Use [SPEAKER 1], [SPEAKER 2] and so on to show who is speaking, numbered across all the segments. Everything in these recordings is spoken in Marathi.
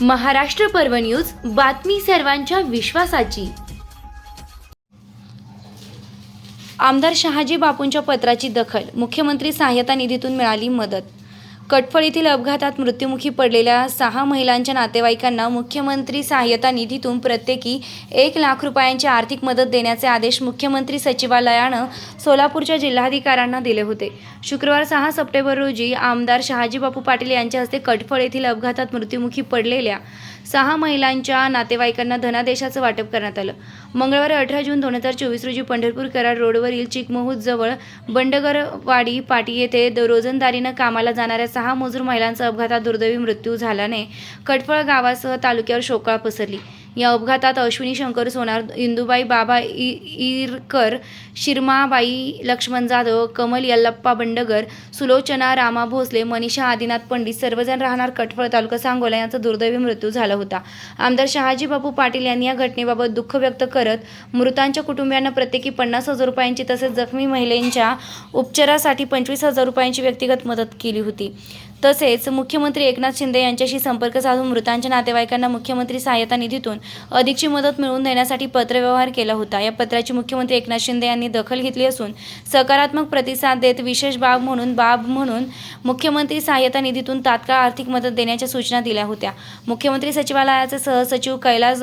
[SPEAKER 1] महाराष्ट्र पर्व न्यूज बातमी सर्वांच्या विश्वासाची. आमदार शहाजी बापूंच्या पत्राची दखल मुख्यमंत्री सहाय्यता निधीतून मिळाली मदत. कटफळ येथील अपघातात मृत्युमुखी पडलेल्या सहा महिलांच्या नातेवाईकांना मुख्यमंत्री सहाय्यता निधीतून प्रत्येकी एक लाख रुपयांची आर्थिक मदत देण्याचे आदेश मुख्यमंत्री सचिवालयानं सोलापूरच्या जिल्हाधिकाऱ्यांना दिले होते. शुक्रवार सहा सप्टेंबर रोजी आमदार शहाजीबापू पाटील यांच्या हस्ते कटफळ येथील अपघातात मृत्युमुखी पडलेल्या सहा महिलांच्या नातेवाईकांना धनादेशाचं वाटप करण्यात आलं. मंगळवारी अठरा जून दोन हजार चोवीस रोजी पंढरपूर कराड रोडवरील चिकमहूत जवळ बंडगरवाडी पाटी येथे द- रोजंदारीनं कामाला जाणाऱ्या सहा मजूर महिलांचा अपघातात दुर्दैवी मृत्यू झाल्याने कटफळ गावासह तालुक्यावर शोकळा पसरली. या अपघातात अश्विनी शंकर सोनार इंदुबाई बाबा इ इरकर शिरमाबाई लक्ष्मण जाधव कमल यल्लप्पा बंडगर सुलोचना रामा भोसले मनीषा आदिनाथ पंडित सर्वजण राहणार कटफळ तालुका सांगोला यांचा दुर्दैवी मृत्यू झाला होता. आमदार शहाजी बापू पाटील यांनी या घटनेबाबत दुःख व्यक्त करत मृतांच्या कुटुंबियांना प्रत्येकी पन्नास हजार रुपयांची तसेच जखमी महिलेंच्या उपचारासाठी पंचवीस हजार रुपयांची व्यक्तिगत मदत केली होती. तसेच मुख्यमंत्री एकनाथ शिंदे यांच्याशी संपर्क साधून मृतांच्या नातेवाईकांना मुख्यमंत्री सहाय्यता निधीतून अधिकची मदत मिळवून देण्यासाठी पत्रव्यवहार केला होता. या पत्राची मुख्यमंत्री एकनाथ शिंदे यांनी दखल घेतली असून सकारात्मक प्रतिसाद देत विशेष बाब म्हणून बाब म्हणून मुख्यमंत्री सहाय्यता निधीतून तात्काळ आर्थिक मदत देण्याच्या सूचना दिल्या होत्या. मुख्यमंत्री सचिवालयाचे सहसचिव कैलास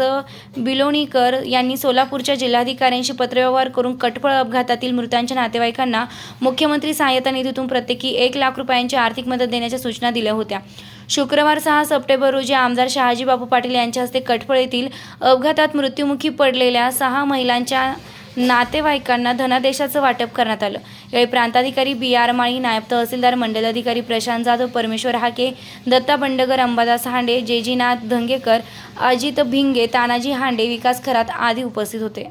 [SPEAKER 1] बिलोणीकर यांनी सोलापूरच्या जिल्हाधिकाऱ्यांशी पत्रव्यवहार करून कटफळ अपघातातील मृतांच्या नातेवाईकांना मुख्यमंत्री सहाय्यता निधीतून प्रत्येकी एक लाख रुपयांची आर्थिक मदत देण्याच्या सूचना सूचना दिल्या होत्या. शुक्रवार सहा सप्टेंबर रोजी आमदार शहाजीबाबू पाटील यांच्या हस्ते कटफळ येथील अपघातात मृत्युमुखी पडलेल्या सहा महिलांच्या नातेवाईकांना धनादेशाचं वाटप करण्यात आलं. यावेळी प्रांताधिकारी बी आर माळी नायब तहसीलदार मंडल अधिकारी प्रशांत जाधव परमेश्वर हाके दत्ता बंडगर अंबादास हांडे जेजीनाथ धंगेकर अजित भिंगे तानाजी हांडे विकास खरात आदी उपस्थित होते.